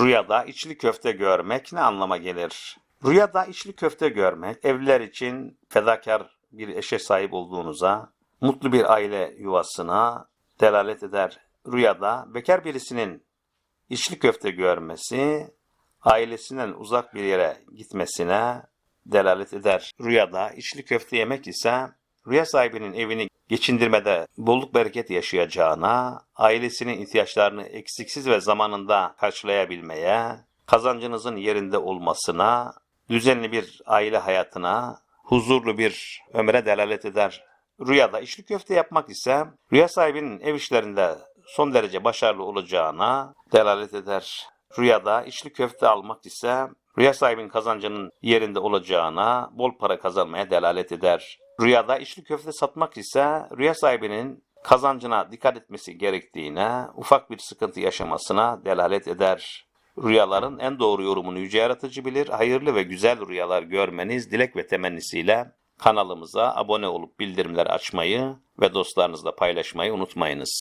Rüyada içli köfte görmek ne anlama gelir? Rüyada içli köfte görmek, evliler için fedakar bir eşe sahip olduğunuza, mutlu bir aile yuvasına delalet eder. Rüyada bekar birisinin içli köfte görmesi, ailesinden uzak bir yere gitmesine delalet eder. Rüyada içli köfte yemek ise rüya sahibinin evini geçindirmede bolluk bereket yaşayacağına, ailesinin ihtiyaçlarını eksiksiz ve zamanında karşılayabilmeye, kazancınızın yerinde olmasına, düzenli bir aile hayatına, huzurlu bir ömre delalet eder. Rüyada içli köfte yapmak ise rüya sahibinin ev işlerinde son derece başarılı olacağına delalet eder. Rüyada içli köfte almak ise rüya sahibinin kazancının yerinde olacağına, bol para kazanmaya delalet eder. Rüyada içli köfte satmak ise rüya sahibinin kazancına dikkat etmesi gerektiğine, ufak bir sıkıntı yaşamasına delalet eder. Rüyaların en doğru yorumunu yüce yaratıcı bilir. Hayırlı ve güzel rüyalar görmeniz dilek ve temennisiyle kanalımıza abone olup bildirimleri açmayı ve dostlarınızla paylaşmayı unutmayınız.